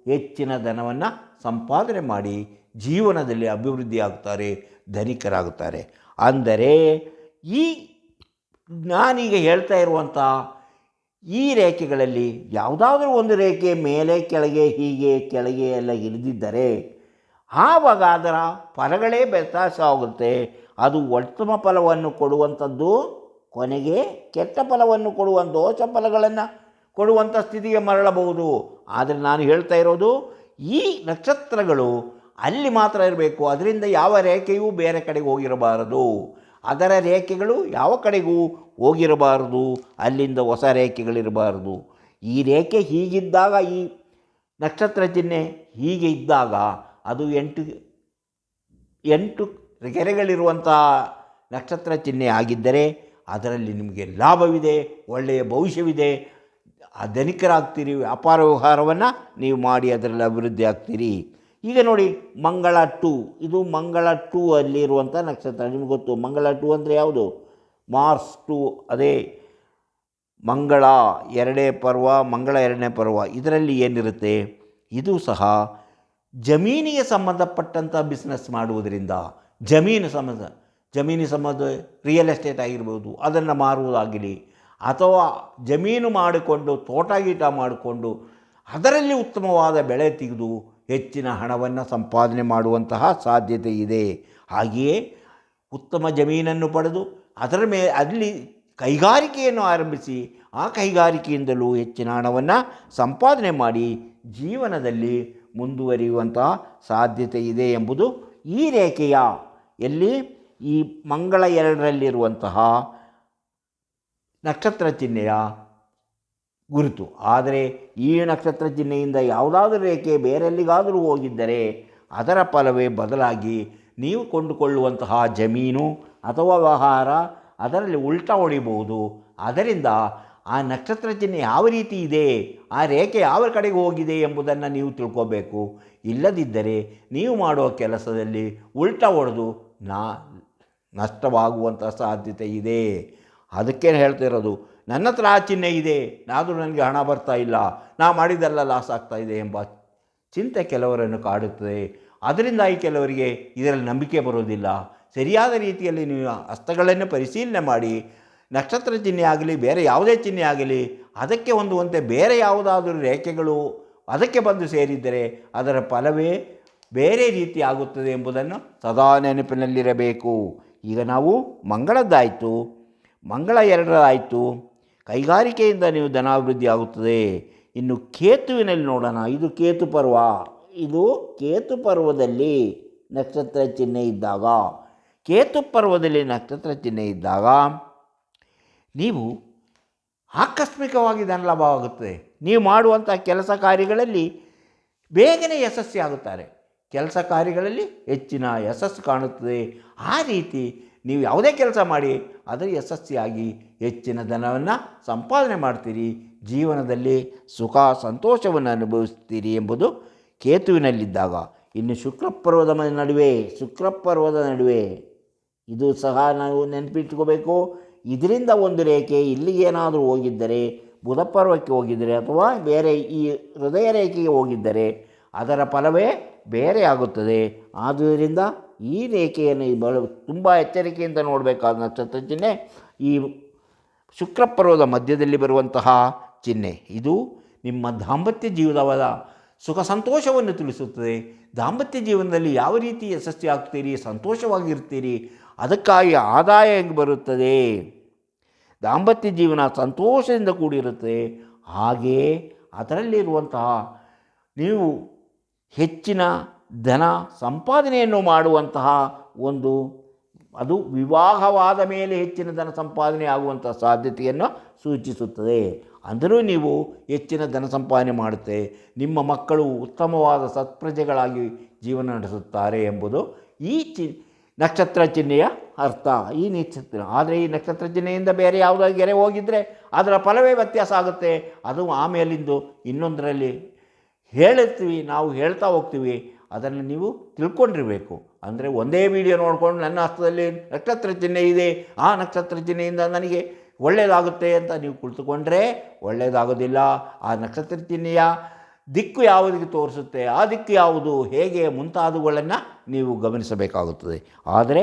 ಹೆಚ್ಚಿನ ಧನವನ್ನು ಸಂಪಾದನೆ ಮಾಡಿ ಜೀವನದಲ್ಲಿ ಅಭಿವೃದ್ಧಿ ಆಗ್ತಾರೆ ಧನಿಕರಾಗುತ್ತಾರೆ. ಅಂದರೆ ಈ ನಾನೀಗ ಹೇಳ್ತಾ ಇರುವಂಥ ಈ ರೇಖೆಗಳಲ್ಲಿ ಯಾವುದಾದ್ರೂ ಒಂದು ರೇಖೆ ಮೇಲೆ, ಕೆಳಗೆ, ಹೀಗೆ, ಕೆಳಗೆ ಎಲ್ಲ ಇಳಿದಿದ್ದರೆ ಆವಾಗ ಅದರ ಫಲಗಳೇ ವ್ಯತ್ಯಾಸ ಆಗುತ್ತೆ. ಅದು ಉತ್ತಮ ಫಲವನ್ನು ಕೊಡುವಂಥದ್ದು ಕೊನೆಗೆ ಕೆಟ್ಟ ಫಲವನ್ನು ಕೊಡುವ ದೋಷ ಫಲಗಳನ್ನು ಕೊಡುವಂಥ ಸ್ಥಿತಿಗೆ ಮರಳಬಹುದು. ಆದರೆ ನಾನು ಹೇಳ್ತಾ ಇರೋದು, ಈ ನಕ್ಷತ್ರಗಳು ಅಲ್ಲಿ ಮಾತ್ರ ಇರಬೇಕು. ಅದರಿಂದ ಯಾವ ರೇಖೆಯೂ ಬೇರೆ ಕಡೆಗೆ ಹೋಗಿರಬಾರದು. ಅದರ ರೇಖೆಗಳು ಯಾವ ಕಡೆಗೂ ಹೋಗಿರಬಾರದು? ಅಲ್ಲಿಂದ ಹೊಸ ರೇಖೆಗಳಿರಬಾರದು. ಈ ರೇಖೆ ಹೀಗಿದ್ದಾಗ, ಈ ನಕ್ಷತ್ರ ಚಿಹ್ನೆ ಹೀಗೆ ಇದ್ದಾಗ, ಅದು ಎಂಟು ಎಂಟು ಗೆರೆಗಳಿರುವಂತಹ ನಕ್ಷತ್ರ ಚಿಹ್ನೆ ಆಗಿದ್ದರೆ, ಅದರಲ್ಲಿ ನಿಮಗೆ ಲಾಭವಿದೆ, ಒಳ್ಳೆಯ ಭವಿಷ್ಯವಿದೆ. ಧನಿಕರಾಗ್ತೀರಿ, ವ್ಯಾಪಾರ ವ್ಯವಹಾರವನ್ನು ನೀವು ಮಾಡಿ, ಅದರಲ್ಲಿ ಅಭಿವೃದ್ಧಿ ಆಗ್ತೀರಿ ಈಗ ನೋಡಿ, ಮಂಗಳ ಟೂ. ಇದು ಮಂಗಳ ಟೂ ಅಲ್ಲಿರುವಂಥ ನಕ್ಷತ್ರ. ನಿಮ್ಗೆ ಗೊತ್ತು, ಮಂಗಳ ಟು ಅಂದರೆ ಯಾವುದು? ಮಾರ್ಸ್ ಟು, ಅದೇ. ಮಂಗಳ ಎರಡೇ ಪರ್ವ, ಮಂಗಳ ಎರಡನೇ ಪರ್ವ. ಇದರಲ್ಲಿ ಏನಿರುತ್ತೆ? ಇದು ಸಹ ಜಮೀನಿಗೆ ಸಂಬಂಧಪಟ್ಟಂಥ ಬಿಸ್ನೆಸ್ ಮಾಡುವುದರಿಂದ. ಜಮೀನು ಸಂಬಂಧ ಜಮೀನು ಸಂಬಂಧ ರಿಯಲ್ ಎಸ್ಟೇಟ್ ಆಗಿರ್ಬೋದು, ಅದನ್ನು ಮಾರುವುದಾಗಲಿ. ಅಥವಾ ಜಮೀನು ಮಾಡಿಕೊಂಡು ತೋಟ ಗೀಟ ಮಾಡಿಕೊಂಡು, ಅದರಲ್ಲಿ ಉತ್ತಮವಾದ ಬೆಳೆ ತೆಗೆದು ಹೆಚ್ಚಿನ ಹಣವನ್ನು ಸಂಪಾದನೆ ಮಾಡುವಂತಹ ಸಾಧ್ಯತೆ ಇದೆ. ಹಾಗೆಯೇ ಉತ್ತಮ ಜಮೀನನ್ನು ಪಡೆದು ಅದರ ಮೇ, ಅಲ್ಲಿ ಕೈಗಾರಿಕೆಯನ್ನು ಆರಂಭಿಸಿ ಆ ಕೈಗಾರಿಕೆಯಿಂದಲೂ ಹೆಚ್ಚಿನ ಹಣವನ್ನು ಸಂಪಾದನೆ ಮಾಡಿ ಜೀವನದಲ್ಲಿ ಮುಂದುವರಿಯುವಂತಹ ಸಾಧ್ಯತೆ ಇದೆ ಎಂಬುದು ಈ ರೇಖೆಯ ಎಲ್ಲಿ ಈ ಮಂಗಳ ಎರಡರಲ್ಲಿರುವಂತಹ ನಕ್ಷತ್ರ ಚಿಹ್ನೆಯ ಗುರುತು. ಆದರೆ ಈ ನಕ್ಷತ್ರ ಚಿಹ್ನೆಯಿಂದ ಯಾವುದಾದ್ರೂ ರೇಖೆ ಬೇರೆಲ್ಲಿಗಾದರೂ ಹೋಗಿದ್ದರೆ ಅದರ ಫಲವೇ ಬದಲಾಗಿ ನೀವು ಕೊಂಡುಕೊಳ್ಳುವಂತಹ ಜಮೀನು ಅಥವಾ ವ್ಯವಹಾರ ಅದರಲ್ಲಿ ಉಲ್ಟಾ ಹೊಡಿಬಹುದು ಅದರಿಂದ ಆ ನಕ್ಷತ್ರ ಚಿಹ್ನೆ ಯಾವ ರೀತಿ ಇದೆ, ಆ ರೇಖೆ ಯಾವ ಕಡೆಗೆ ಹೋಗಿದೆ ಎಂಬುದನ್ನು ನೀವು ತಿಳ್ಕೋಬೇಕು. ಇಲ್ಲದಿದ್ದರೆ ನೀವು ಮಾಡುವ ಕೆಲಸದಲ್ಲಿ ಉಲ್ಟಾ ಹೊಡೆದು ನಾ ನಷ್ಟವಾಗುವಂಥ ಸಾಧ್ಯತೆ ಇದೆ. ಅದಕ್ಕೇನು ಹೇಳ್ತಿರೋದು ನನ್ನ ಹತ್ರ ಆ ಚಿಹ್ನೆ ಇದೆ ಆದರೂ ನನಗೆ ಹಣ ಬರ್ತಾ ಇಲ್ಲ, ನಾ ಮಾಡಿದ್ದೆಲ್ಲ ಲಾಸ್ ಆಗ್ತಾ ಇದೆ ಎಂಬ ಚಿಂತೆ ಕೆಲವರನ್ನು ಕಾಡುತ್ತದೆ. ಅದರಿಂದಾಗಿ ಕೆಲವರಿಗೆ ಇದರಲ್ಲಿ ನಂಬಿಕೆ ಬರೋದಿಲ್ಲ ಸರಿಯಾದ ರೀತಿಯಲ್ಲಿ ನೀವು ಹಸ್ತಗಳನ್ನು ಪರಿಶೀಲನೆ ಮಾಡಿ, ನಕ್ಷತ್ರ ಚಿಹ್ನೆ ಆಗಲಿ, ಬೇರೆ ಯಾವುದೇ ಚಿಹ್ನೆ ಆಗಲಿ, ಅದಕ್ಕೆ ಹೊಂದುವಂತೆ ಬೇರೆ ಯಾವುದಾದರೂ ರೇಖೆಗಳು ಅದಕ್ಕೆ ಬಂದು ಸೇರಿದ್ದರೆ ಅದರ ಫಲವೇ ಬೇರೆ ರೀತಿ ಆಗುತ್ತದೆ ಎಂಬುದನ್ನು ಸದಾ ನೆನಪಿನಲ್ಲಿರಬೇಕು. ಈಗ ನಾವು ಮಂಗಳದ್ದಾಯಿತು. ಮಂಗಳ ಎರಡರಾಯಿತು. ಕೈಗಾರಿಕೆಯಿಂದ ನೀವು ಧನಾಭಿವೃದ್ಧಿ ಆಗುತ್ತದೆ. ಇನ್ನು ಕೇತುವಿನಲ್ಲಿ ನೋಡೋಣ. ಇದು ಕೇತು ಪರ್ವ. ಇದು ಕೇತು ಪರ್ವದಲ್ಲಿ ನಕ್ಷತ್ರ ಚಿಹ್ನೆ ಇದ್ದಾಗ. ಕೇತು ಪರ್ವದಲ್ಲಿ ನಕ್ಷತ್ರ ಚಿಹ್ನೆ ಇದ್ದಾಗ ನೀವು ಆಕಸ್ಮಿಕವಾಗಿ ಧನಲಾಭವಾಗುತ್ತದೆ ನೀವು ಮಾಡುವಂಥ ಕೆಲಸ ಕಾರ್ಯಗಳಲ್ಲಿ ಬೇಗನೆ ಯಶಸ್ಸಿಯಾಗುತ್ತಾರೆ ಕೆಲಸ ಕಾರ್ಯಗಳಲ್ಲಿ ಹೆಚ್ಚಿನ ಯಶಸ್ಸು ಕಾಣುತ್ತದೆ. ಆ ರೀತಿ ನೀವು ಯಾವುದೇ ಕೆಲಸ ಮಾಡಿ ಅದರ ಯಶಸ್ವಿಯಾಗಿ ಹೆಚ್ಚಿನ ಧನವನ್ನು ಸಂಪಾದನೆ ಮಾಡ್ತೀರಿ, ಜೀವನದಲ್ಲಿ ಸುಖ ಸಂತೋಷವನ್ನು ಅನುಭವಿಸ್ತೀರಿ ಎಂಬುದು ಕೇತುವಿನಲ್ಲಿದ್ದಾಗ ಇನ್ನು ಶುಕ್ರಪರ್ವದ ನಡುವೆ ಶುಕ್ರಪರ್ವದ ನಡುವೆ ಇದು ಸಹ ನಾವು ನೆನಪಿಟ್ಕೋಬೇಕು. ಇದರಿಂದ ಒಂದು ರೇಖೆ ಇಲ್ಲಿಗೇನಾದರೂ ಹೋಗಿದ್ದರೆ, ಬುಧಪರ್ವಕ್ಕೆ ಹೋಗಿದ್ದರೆ ಅಥವಾ ಬೇರೆ ಈ ಹೃದಯ ರೇಖೆಗೆ ಹೋಗಿದ್ದರೆ ಅದರ ಫಲವೇ ಬೇರೆ ಆಗುತ್ತದೆ. ಆದ್ದರಿಂದ ಈ ರೇಖೆಯನ್ನು ಬಳ ತುಂಬ ಎಚ್ಚರಿಕೆಯಿಂದ ನೋಡಬೇಕಾದ ನಕ್ಷತ್ರ ಚಿಹ್ನೆ ಈ ಶುಕ್ರಪರ್ವದ ಮಧ್ಯದಲ್ಲಿ ಬರುವಂತಹ ಚಿಹ್ನೆ. ಇದು ನಿಮ್ಮ ದಾಂಪತ್ಯ ಜೀವನವಾದ ಸುಖ ಸಂತೋಷವನ್ನು ತಿಳಿಸುತ್ತದೆ. ದಾಂಪತ್ಯ ಜೀವನದಲ್ಲಿ ಯಾವ ರೀತಿ ಯಶಸ್ವಿ ಆಗ್ತೀರಿ, ಸಂತೋಷವಾಗಿರ್ತೀರಿ, ಅದಕ್ಕಾಗಿ ಆದಾಯ ಹೆಂಗೆ ಬರುತ್ತದೆ? ದಾಂಪತ್ಯ ಜೀವನ ಸಂತೋಷದಿಂದ ಕೂಡಿರುತ್ತೆ. ಹಾಗೆಯೇ ಅದರಲ್ಲಿರುವಂತಹ ನೀವು ಹೆಚ್ಚಿನ ಧನ ಸಂಪಾದನೆಯನ್ನು ಮಾಡುವಂತಹ ಒಂದು, ಅದು ವಿವಾಹವಾದ ಮೇಲೆ ಹೆಚ್ಚಿನ ಧನ ಸಂಪಾದನೆ ಆಗುವಂಥ ಸಾಧ್ಯತೆಯನ್ನು ಸೂಚಿಸುತ್ತದೆ. ಅಂದರೂ ನೀವು ಹೆಚ್ಚಿನ ಧನ ಸಂಪಾದನೆ ಮಾಡುತ್ತೆ. ನಿಮ್ಮ ಮಕ್ಕಳು ಉತ್ತಮವಾದ ಸತ್ಪ್ರಜೆಗಳಾಗಿ ಜೀವನ ನಡೆಸುತ್ತಾರೆ ಎಂಬುದು ಈ ಚಿ, ನಕ್ಷತ್ರ ಚಿಹ್ನೆಯ ಅರ್ಥ. ಈ ನಕ್ಷತ್ರ, ಆದರೆ ಈ ನಕ್ಷತ್ರ ಚಿಹ್ನೆಯಿಂದ ಬೇರೆ ಯಾವುದಾದ್ರು ಗೆರೆ ಹೋಗಿದ್ದರೆ ಅದರ ಫಲವೇ ವ್ಯತ್ಯಾಸ ಆಗುತ್ತೆ. ಅದು ಆಮೇಲಿಂದು ಇನ್ನೊಂದರಲ್ಲಿ ಹೇಳುತ್ತೀವಿ, ನಾವು ಹೇಳ್ತಾ ಹೋಗ್ತೀವಿ ಅದನ್ನು ನೀವು ತಿಳ್ಕೊಂಡಿರಬೇಕು. ಅಂದರೆ ಒಂದೇ ವಿಡಿಯೋ ನೋಡಿಕೊಂಡು ನನ್ನ ಹಸ್ತದಲ್ಲಿ ನಕ್ಷತ್ರ ಚಿಹ್ನೆ ಇದೆ, ಆ ನಕ್ಷತ್ರ ಚಿಹ್ನೆಯಿಂದ ನನಗೆ ಒಳ್ಳೆಯದಾಗುತ್ತೆ ಅಂತ ನೀವು ಕುಳಿತುಕೊಂಡ್ರೆ ಒಳ್ಳೆಯದಾಗೋದಿಲ್ಲ ಆ ನಕ್ಷತ್ರ ಚಿಹ್ನೆಯ ದಿಕ್ಕು ಯಾವುದಕ್ಕೆ ತೋರಿಸುತ್ತೆ, ಆ ದಿಕ್ಕು ಯಾವುದು, ಹೇಗೆ ಮುಂತಾದವುಗಳನ್ನು ನೀವು ಗಮನಿಸಬೇಕಾಗುತ್ತದೆ. ಆದರೆ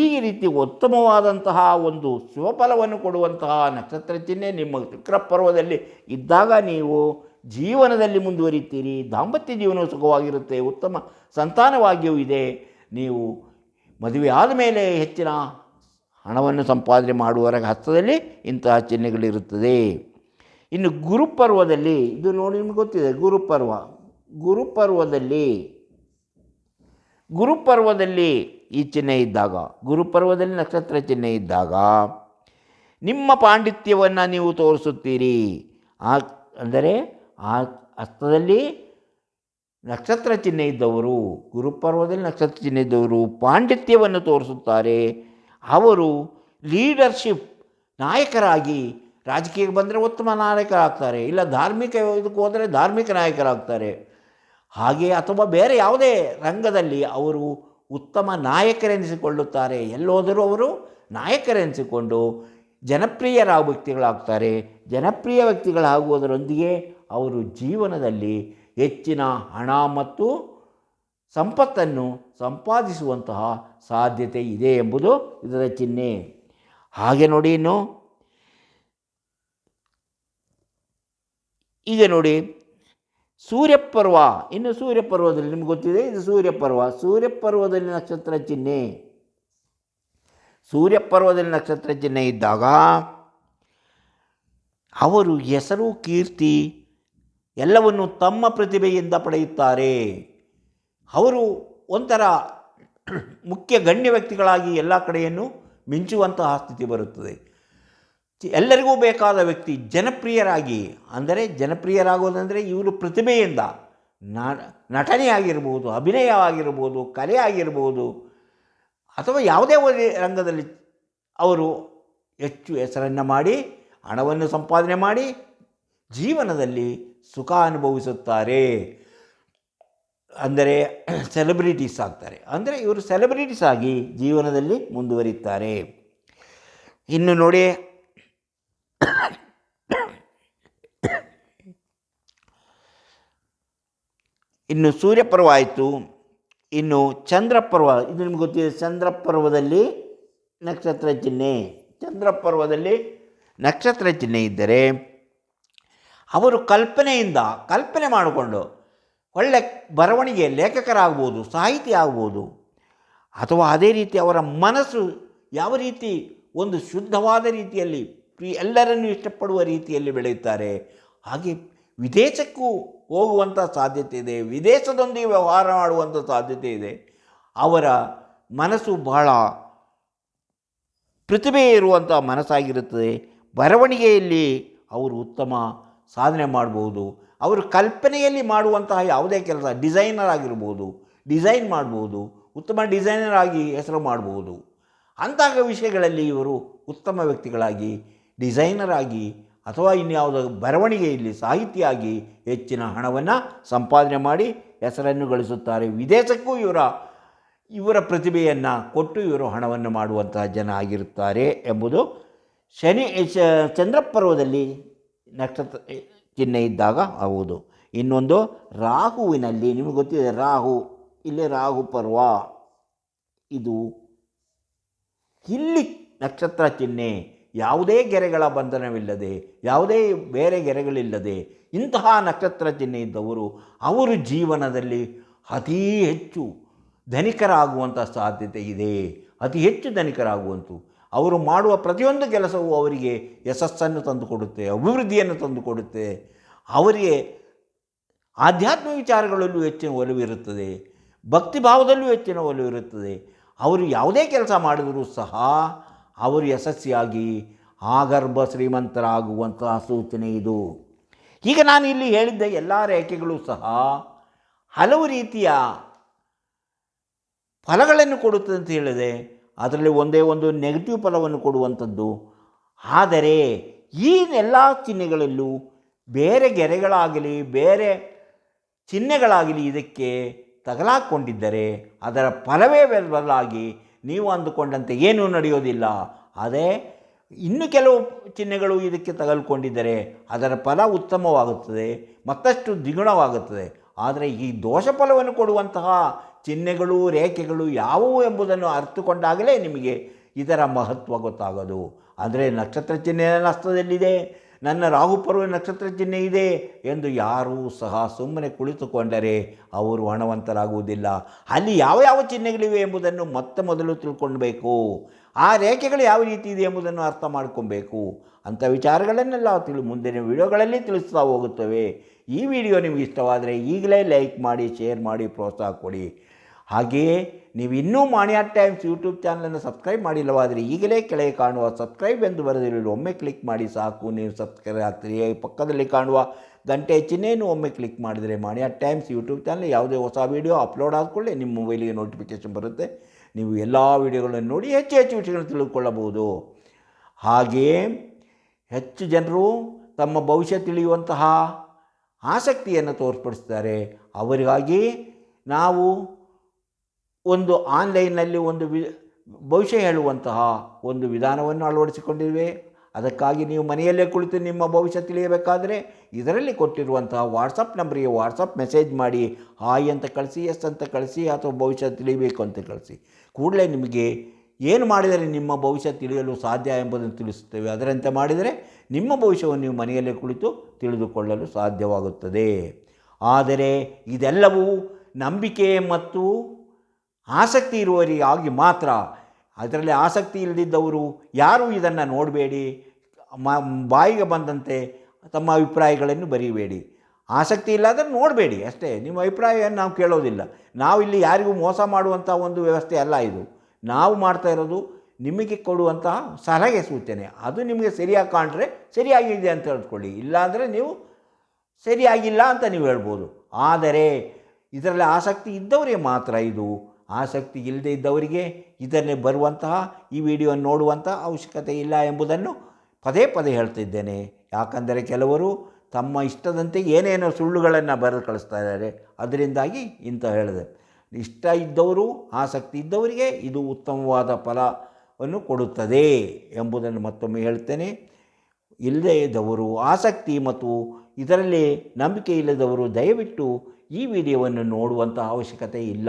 ಈ ರೀತಿ ಉತ್ತಮವಾದಂತಹ ಒಂದು ಶುಭಫಲವನ್ನು ಕೊಡುವಂತಹ ನಕ್ಷತ್ರ ಚಿಹ್ನೆ ನಿಮ್ಮ ಶುಕ್ರಪರ್ವದಲ್ಲಿ ಇದ್ದಾಗ ನೀವು ಜೀವನದಲ್ಲಿ ಮುಂದುವರಿತೀರಿ, ದಾಂಪತ್ಯ ಜೀವನವು ಸುಖವಾಗಿರುತ್ತೆ, ಉತ್ತಮ ಸಂತಾನವಾಗಿಯೂ ಇದೆ. ನೀವು ಮದುವೆ ಆದಮೇಲೆ ಹೆಚ್ಚಿನ ಹಣವನ್ನು ಸಂಪಾದನೆ ಮಾಡುವವರ ಹಸ್ತದಲ್ಲಿ ಇಂತಹ ಚಿಹ್ನೆಗಳಿರುತ್ತದೆ. ಇನ್ನು ಗುರುಪರ್ವದಲ್ಲಿ, ಇದು ನೋಡಿ ನಿಮ್ಗೆ ಗೊತ್ತಿದೆ, ಗುರುಪರ್ವ. ಗುರುಪರ್ವದಲ್ಲಿ ಗುರುಪರ್ವದಲ್ಲಿ ಈ ಚಿಹ್ನೆ ಇದ್ದಾಗ, ಗುರುಪರ್ವದಲ್ಲಿ ನಕ್ಷತ್ರ ಚಿಹ್ನೆ ಇದ್ದಾಗ ನಿಮ್ಮ ಪಾಂಡಿತ್ಯವನ್ನು ನೀವು ತೋರಿಸುತ್ತೀರಿ. ಆ, ಅಂದರೆ ಆ ಹಸ್ತದಲ್ಲಿ ನಕ್ಷತ್ರ ಚಿಹ್ನೆ ಇದ್ದವರು, ಗುರುಪರ್ವದಲ್ಲಿ ನಕ್ಷತ್ರ ಚಿಹ್ನೆ ಇದ್ದವರು ಪಾಂಡಿತ್ಯವನ್ನು ತೋರಿಸುತ್ತಾರೆ. ಅವರು ಲೀಡರ್ಶಿಪ್ ನಾಯಕರಾಗಿ ರಾಜಕೀಯಕ್ಕೆ ಬಂದರೆ ಉತ್ತಮ ನಾಯಕರಾಗ್ತಾರೆ, ಇಲ್ಲ ಧಾರ್ಮಿಕ ಇದಕ್ಕೆ ಹೋದರೆ ಧಾರ್ಮಿಕ ನಾಯಕರಾಗ್ತಾರೆ. ಹಾಗೆ ಅಥವಾ ಬೇರೆ ಯಾವುದೇ ರಂಗದಲ್ಲಿ ಅವರು ಉತ್ತಮ ನಾಯಕರೆನಿಸಿಕೊಳ್ಳುತ್ತಾರೆ. ಎಲ್ಲೋದರೂ ಅವರು ನಾಯಕರೆನಿಸಿಕೊಂಡು ಜನಪ್ರಿಯರ ವ್ಯಕ್ತಿಗಳಾಗ್ತಾರೆ. ಜನಪ್ರಿಯ ವ್ಯಕ್ತಿಗಳಾಗುವುದರೊಂದಿಗೆ ಅವರು ಜೀವನದಲ್ಲಿ ಹೆಚ್ಚಿನ ಹಣ ಮತ್ತು ಸಂಪತ್ತನ್ನು ಸಂಪಾದಿಸುವಂತಹ ಸಾಧ್ಯತೆ ಇದೆ ಎಂಬುದು ಇದರ ಚಿಹ್ನೆ. ಹಾಗೆ ನೋಡಿ ಇನ್ನು. ಈಗ ನೋಡಿ, ಸೂರ್ಯಪರ್ವ, ಇನ್ನು ಸೂರ್ಯಪರ್ವದಲ್ಲಿ ನಿಮ್ಗೆ ಗೊತ್ತಿದೆ, ಇದು ಸೂರ್ಯಪರ್ವ. ಸೂರ್ಯಪರ್ವದಲ್ಲಿ ನಕ್ಷತ್ರ ಚಿಹ್ನೆ. ಸೂರ್ಯಪರ್ವದಲ್ಲಿ ನಕ್ಷತ್ರ ಚಿಹ್ನೆ ಇದ್ದಾಗ ಅವರು ಹೆಸರು, ಕೀರ್ತಿ ಎಲ್ಲವನ್ನು ತಮ್ಮ ಪ್ರತಿಭೆಯಿಂದ ಪಡೆಯುತ್ತಾರೆ. ಅವರು ಒಂಥರ ಮುಖ್ಯ ಗಣ್ಯ ವ್ಯಕ್ತಿಗಳಾಗಿ ಎಲ್ಲ ಕಡೆಯನ್ನು ಮಿಂಚುವಂತಹ ಸ್ಥಿತಿ ಬರುತ್ತದೆ. ಎಲ್ಲರಿಗೂ ಬೇಕಾದ ವ್ಯಕ್ತಿ ಜನಪ್ರಿಯರಾಗಿ, ಅಂದರೆ ಜನಪ್ರಿಯರಾಗೋದಂದರೆ ಇವರು ಪ್ರತಿಭೆಯಿಂದ ನಟನೆ ಆಗಿರ್ಬೋದು ಅಭಿನಯ ಆಗಿರ್ಬೋದು ಕಲೆ ಆಗಿರ್ಬೋದು ಅಥವಾ ಯಾವುದೇ ಒಂದು ರಂಗದಲ್ಲಿ ಅವರು ಹೆಚ್ಚು ಹೆಸರನ್ನು ಮಾಡಿ, ಹಣವನ್ನು ಸಂಪಾದನೆ ಮಾಡಿ, ಜೀವನದಲ್ಲಿ ಸುಖ ಅನುಭವಿಸುತ್ತಾರೆ. ಅಂದರೆ ಸೆಲೆಬ್ರಿಟೀಸ್ ಆಗ್ತಾರೆ. ಅಂದರೆ ಇವರು ಸೆಲೆಬ್ರಿಟೀಸ್ ಆಗಿ ಜೀವನದಲ್ಲಿ ಮುಂದುವರಿಯುತ್ತಾರೆ. ಇನ್ನು ನೋಡಿ. ಇನ್ನು ಸೂರ್ಯಪರ್ವ ಆಯಿತು. ಇನ್ನು ಚಂದ್ರಪರ್ವ ಇದು ನಿಮ್ಗೆ ಗೊತ್ತಿದೆ ಚಂದ್ರಪರ್ವದಲ್ಲಿ ನಕ್ಷತ್ರ ಚಿಹ್ನೆ. ಚಂದ್ರಪರ್ವದಲ್ಲಿ ನಕ್ಷತ್ರ ಚಿಹ್ನೆ ಇದ್ದರೆ ಅವರು ಕಲ್ಪನೆಯಿಂದ ಕಲ್ಪನೆ ಮಾಡಿಕೊಂಡು ಒಳ್ಳೆ ಬರವಣಿಗೆ ಲೇಖಕರಾಗ್ಬೋದು ಸಾಹಿತಿ ಆಗ್ಬೋದು ಅಥವಾ ಅದೇ ರೀತಿ ಅವರ ಮನಸ್ಸು ಯಾವ ರೀತಿ ಒಂದು ಶುದ್ಧವಾದ ರೀತಿಯಲ್ಲಿ ಎಲ್ಲರನ್ನೂ ಇಷ್ಟಪಡುವ ರೀತಿಯಲ್ಲಿ ಬೆಳೆಯುತ್ತಾರೆ, ಹಾಗೆ ವಿದೇಶಕ್ಕೂ ಹೋಗುವಂಥ ಸಾಧ್ಯತೆ ಇದೆ, ವಿದೇಶದೊಂದಿಗೆ ವ್ಯವಹಾರ ಮಾಡುವಂಥ ಸಾಧ್ಯತೆ ಇದೆ. ಅವರ ಮನಸ್ಸು ಬಹಳ ಪ್ರತಿಭೆ ಇರುವಂಥ ಮನಸ್ಸಾಗಿರುತ್ತದೆ. ಬರವಣಿಗೆಯಲ್ಲಿ ಅವರು ಉತ್ತಮ ಸಾಧನೆ ಮಾಡ್ಬೋದು. ಅವರು ಕಲ್ಪನೆಯಲ್ಲಿ ಮಾಡುವಂತಹ ಯಾವುದೇ ಕೆಲಸ, ಡಿಸೈನರ್ ಆಗಿರ್ಬೋದು, ಡಿಸೈನ್ ಮಾಡ್ಬೋದು, ಉತ್ತಮ ಡಿಸೈನರ್ ಆಗಿ ಹೆಸರು ಮಾಡ್ಬೋದು. ಅಂತಹ ವಿಷಯಗಳಲ್ಲಿ ಇವರು ಉತ್ತಮ ವ್ಯಕ್ತಿಗಳಾಗಿ, ಡಿಸೈನರ್ ಆಗಿ ಅಥವಾ ಇನ್ಯಾವುದೋ ಬರವಣಿಗೆಯಲ್ಲಿ ಸಾಹಿತಿಯಾಗಿ ಹೆಚ್ಚಿನ ಹಣವನ್ನು ಸಂಪಾದನೆ ಮಾಡಿ ಹೆಸರನ್ನು ಗಳಿಸುತ್ತಾರೆ. ವಿದೇಶಕ್ಕೂ ಇವರ ಇವರ ಪ್ರತಿಭೆಯನ್ನು ಕೊಟ್ಟು ಇವರು ಹಣವನ್ನು ಮಾಡುವಂತಹ ಜನ ಆಗಿರುತ್ತಾರೆ ಎಂಬುದು ಶನಿ ಚಂದ್ರಪರ್ವದಲ್ಲಿ ನಕ್ಷತ್ರ ಚಿಹ್ನೆ ಇದ್ದಾಗ ಹೌದು. ಇನ್ನೊಂದು ರಾಹುವಿನಲ್ಲಿ, ನಿಮಗೆ ಗೊತ್ತಿದೆ ರಾಹು, ಇಲ್ಲೇ ರಾಹು ಪರ್ವ. ಇದು ಇಲ್ಲಿ ನಕ್ಷತ್ರ ಚಿಹ್ನೆ, ಯಾವುದೇ ಗೆರೆಗಳ ಬಂಧನವಿಲ್ಲದೆ, ಯಾವುದೇ ಬೇರೆ ಗೆರೆಗಳಿಲ್ಲದೆ, ಇಂತಹ ನಕ್ಷತ್ರ ಚಿಹ್ನೆ ಇದ್ದವರು, ಅವರು ಜೀವನದಲ್ಲಿ ಅತೀ ಹೆಚ್ಚು ಧನಿಕರಾಗುವಂಥ ಸಾಧ್ಯತೆ ಇದೆ. ಅತಿ ಹೆಚ್ಚು ಧನಿಕರಾಗುವಂತು ಅವರು ಮಾಡುವ ಪ್ರತಿಯೊಂದು ಕೆಲಸವೂ ಅವರಿಗೆ ಯಶಸ್ಸನ್ನು ತಂದುಕೊಡುತ್ತೆ, ಅಭಿವೃದ್ಧಿಯನ್ನು ತಂದುಕೊಡುತ್ತೆ. ಅವರಿಗೆ ಆಧ್ಯಾತ್ಮ ವಿಚಾರಗಳಲ್ಲೂ ಹೆಚ್ಚಿನ ಒಲವಿರುತ್ತದೆ ಭಕ್ತಿ ಭಾವದಲ್ಲೂ ಹೆಚ್ಚಿನ ಒಲವಿರುತ್ತದೆ ಅವರು ಯಾವುದೇ ಕೆಲಸ ಮಾಡಿದರೂ ಸಹ ಅವರು ಯಶಸ್ವಿಯಾಗಿ ಆಗರ್ಭ ಶ್ರೀಮಂತರಾಗುವಂತಹ ಸೂಚನೆ ಇದು. ಈಗ ನಾನು ಇಲ್ಲಿ ಹೇಳಿದ್ದ ಎಲ್ಲ ರೇಖೆಗಳು ಸಹ ಹಲವು ರೀತಿಯ ಫಲಗಳನ್ನು ಕೊಡುತ್ತದೆ ಅಂತ ಹೇಳಿದೆ. ಅದರಲ್ಲಿ ಒಂದೇ ಒಂದು ನೆಗೆಟಿವ್ ಫಲವನ್ನು ಕೊಡುವಂಥದ್ದು. ಆದರೆ ಈ ಎಲ್ಲ ಚಿಹ್ನೆಗಳಲ್ಲೂ ಬೇರೆ ಗೆರೆಗಳಾಗಲಿ, ಬೇರೆ ಚಿಹ್ನೆಗಳಾಗಲಿ ಇದಕ್ಕೆ ತಗಲಾಕೊಂಡಿದ್ದರೆ ಅದರ ಫಲವೇ ಬದಲಾಗಿ ನೀವು ಅಂದುಕೊಂಡಂತೆ ಏನೂ ನಡೆಯೋದಿಲ್ಲ. ಅದೇ ಇನ್ನು ಕೆಲವು ಚಿಹ್ನೆಗಳು ಇದಕ್ಕೆ ತಗಲ್ಕೊಂಡಿದ್ದರೆ ಅದರ ಫಲ ಉತ್ತಮವಾಗುತ್ತದೆ, ಮತ್ತಷ್ಟು ದ್ವಿಗುಣವಾಗುತ್ತದೆ. ಆದರೆ ಈ ದೋಷ ಫಲವನ್ನು ಕೊಡುವಂತಹ ಚಿಹ್ನೆಗಳು ರೇಖೆಗಳು ಯಾವುವು ಎಂಬುದನ್ನು ಅರ್ಥಕೊಂಡಾಗಲೇ ನಿಮಗೆ ಇದರ ಮಹತ್ವ ಗೊತ್ತಾಗೋದು. ಅಂದರೆ ನಕ್ಷತ್ರ ಚಿಹ್ನೆ ನನ್ನ ಹಸ್ತದಲ್ಲಿದೆ ನನ್ನ ರಾಹುಪರ್ವ ನಕ್ಷತ್ರ ಚಿಹ್ನೆ ಇದೆ ಎಂದು ಯಾರೂ ಸಹ ಸುಮ್ಮನೆ ಕುಳಿತುಕೊಂಡರೆ ಅವರು ಹಣವಂತರಾಗುವುದಿಲ್ಲ. ಅಲ್ಲಿ ಯಾವ ಯಾವ ಚಿಹ್ನೆಗಳಿವೆ ಎಂಬುದನ್ನು ಮತ್ತೆ ಮೊದಲು ತಿಳ್ಕೊಳ್ಬೇಕು. ಆ ರೇಖೆಗಳು ಯಾವ ರೀತಿ ಇದೆ ಎಂಬುದನ್ನು ಅರ್ಥ ಮಾಡ್ಕೊಬೇಕು ಅಂಥ ವಿಚಾರಗಳನ್ನೆಲ್ಲ ತಿಳಿ, ಮುಂದಿನ ವಿಡಿಯೋಗಳಲ್ಲಿ ತಿಳಿಸ್ತಾ ಹೋಗುತ್ತವೆ. ಈ ವಿಡಿಯೋ ನಿಮಗೆ ಇಷ್ಟವಾದರೆ ಈಗಲೇ ಲೈಕ್ ಮಾಡಿ, ಶೇರ್ ಮಾಡಿ, ಪ್ರೋತ್ಸಾಹ ಕೊಡಿ. ಹಾಗೆಯೇ ನೀವು ಇನ್ನೂ ಮಾಣಿಯಾ ಟೈಮ್ಸ್ ಯೂಟ್ಯೂಬ್ ಚಾನಲನ್ನು ಸಬ್ಸ್ಕ್ರೈಬ್ ಮಾಡಿಲ್ಲವಾದರೆ ಈಗಲೇ ಕೆಳಗೆ ಕಾಣುವ ಸಬ್ಸ್ಕ್ರೈಬ್ ಎಂದು ಬರೆದಿರಲು. ಒಮ್ಮೆ ಕ್ಲಿಕ್ ಮಾಡಿ ಸಾಕು. ನೀವು ಸಬ್ಸ್ಕ್ರೈಬ್ ಆಗ್ತೀರಿ. ಪಕ್ಕದಲ್ಲಿ ಕಾಣುವ ಗಂಟೆ ಚಿಹ್ನೆಯನ್ನು ಒಮ್ಮೆ ಕ್ಲಿಕ್ ಮಾಡಿದರೆ ಮಾಣಿಯಾ ಟೈಮ್ಸ್ ಯೂಟ್ಯೂಬ್ ಚಾನಲ್ ಯಾವುದೇ ಹೊಸ ವೀಡಿಯೋ ಅಪ್ಲೋಡ್ ಆದಕೊಳ್ಳೆ ನಿಮ್ಮ ಮೊಬೈಲಿಗೆ ನೋಟಿಫಿಕೇಷನ್ ಬರುತ್ತೆ. ನೀವು ಎಲ್ಲ ವೀಡಿಯೋಗಳನ್ನು ನೋಡಿ ಹೆಚ್ಚು ಹೆಚ್ಚು ವಿಷಯಗಳನ್ನು ತಿಳಿದುಕೊಳ್ಳಬಹುದು ಹಾಗೆಯೇ ಹೆಚ್ಚು ಜನರು ತಮ್ಮ ಭವಿಷ್ಯ ತಿಳಿಯುವಂತಹ ಆಸಕ್ತಿಯನ್ನು ತೋರ್ಪಡಿಸ್ತಾರೆ. ಅವರಿಗಾಗಿ ನಾವು ಒಂದು ಆನ್ಲೈನ್ನಲ್ಲಿ ಒಂದು ವಿ, ಭವಿಷ್ಯ ಹೇಳುವಂತಹ ಒಂದು ವಿಧಾನವನ್ನು ಅಳವಡಿಸಿಕೊಂಡಿವೆ ಅದಕ್ಕಾಗಿ ನೀವು ಮನೆಯಲ್ಲೇ ಕುಳಿತು ನಿಮ್ಮ ಭವಿಷ್ಯ ತಿಳಿಯಬೇಕಾದರೆ ಇದರಲ್ಲಿ ಕೊಟ್ಟಿರುವಂತಹ ವಾಟ್ಸಪ್ ನಂಬರಿಗೆ ವಾಟ್ಸಪ್ ಮೆಸೇಜ್ ಮಾಡಿ, ಹಾಯ್ ಅಂತ ಕಳಿಸಿ, ಎಸ್ ಅಂತ ಕಳಿಸಿ, ಅಥವಾ ಭವಿಷ್ಯ ತಿಳಿಬೇಕು ಅಂತ ಕಳಿಸಿ. ಕೂಡಲೇ ನಿಮಗೆ ಏನು ಮಾಡಿದರೆ ನಿಮ್ಮ ಭವಿಷ್ಯ ತಿಳಿಯಲು ಸಾಧ್ಯ ಎಂಬುದನ್ನು ತಿಳಿಸುತ್ತೇವೆ. ಅದರಂತೆ ಮಾಡಿದರೆ ನಿಮ್ಮ ಭವಿಷ್ಯವನ್ನು ನೀವು ಮನೆಯಲ್ಲೇ ಕುಳಿತು ತಿಳಿದುಕೊಳ್ಳಲು ಸಾಧ್ಯವಾಗುತ್ತದೆ. ಆದರೆ ಇದೆಲ್ಲವೂ ನಂಬಿಕೆ ಮತ್ತು ಆಸಕ್ತಿ ಇರುವವರಿಗಾಗಿ ಮಾತ್ರ ಅದರಲ್ಲಿ ಆಸಕ್ತಿ ಇಲ್ಲದಿದ್ದವರು ಯಾರೂ ಇದನ್ನು ನೋಡಬೇಡಿ ಬಾಯಿಗೆ ಬಂದಂತೆ ತಮ್ಮ ಅಭಿಪ್ರಾಯಗಳನ್ನು ಬರೀಬೇಡಿ. ಆಸಕ್ತಿ ಇಲ್ಲಾದರೆ ನೋಡಬೇಡಿ ಅಷ್ಟೇ. ನಿಮ್ಮ ಅಭಿಪ್ರಾಯವನ್ನು ನಾವು ಕೇಳೋದಿಲ್ಲ. ನಾವು ಇಲ್ಲಿ ಯಾರಿಗೂ ಮೋಸ ಮಾಡುವಂಥ ಒಂದು ವ್ಯವಸ್ಥೆ ಅಲ್ಲ ಇದು. ನಾವು ಮಾಡ್ತಾ ಇರೋದು ನಿಮಗೆ ಕೊಡುವಂತಹ ಸಲಹೆ ಸೂಚನೆ. ಅದು ನಿಮಗೆ ಸರಿಯಾಗಿ ಕಾಣ್ರೆ ಸರಿಯಾಗಿದೆ ಅಂತ ಹೇಳ್ಕೊಳ್ಳಿ. ಇಲ್ಲಾಂದರೆ ನೀವು ಸರಿಯಾಗಿಲ್ಲ ಅಂತ ನೀವು ಹೇಳ್ಬೋದು. ಆದರೆ ಇದರಲ್ಲಿ ಆಸಕ್ತಿ ಇದ್ದವರೇ ಮಾತ್ರ ಇದು ಆಸಕ್ತಿ ಇಲ್ಲದೆ ಇದ್ದವರಿಗೆ ಇದನ್ನೇ ಬರುವಂತಹ ಈ ವಿಡಿಯೋ ನೋಡುವಂಥ ಅವಶ್ಯಕತೆ ಇಲ್ಲ ಎಂಬುದನ್ನು ಪದೇ ಪದೇ ಹೇಳ್ತಿದ್ದೇನೆ. ಯಾಕಂದರೆ ಕೆಲವರು ತಮ್ಮ ಇಷ್ಟದಂತೆ ಏನೇನೋ ಸುಳ್ಳುಗಳನ್ನು ಬರೆದು ಕಳಿಸ್ತಾ ಇದ್ದಾರೆ. ಅದರಿಂದಾಗಿ ಇಂಥ ಹೇಳಿದೆ. ಇಷ್ಟ ಇದ್ದವರು, ಆಸಕ್ತಿ ಇದ್ದವರಿಗೆ ಇದು ಉತ್ತಮವಾದ ಫಲವನ್ನು ಕೊಡುತ್ತದೆ ಎಂಬುದನ್ನು ಮತ್ತೊಮ್ಮೆ ಹೇಳ್ತೇನೆ. ಇಲ್ಲದೇ ಇದ್ದವರು ಆಸಕ್ತಿ ಮತ್ತು ಇದರಲ್ಲಿ ನಂಬಿಕೆ ಇಲ್ಲದವರು ದಯವಿಟ್ಟು ಈ ವಿಡಿಯೋವನ್ನು ನೋಡುವಂಥ ಅವಶ್ಯಕತೆ ಇಲ್ಲ.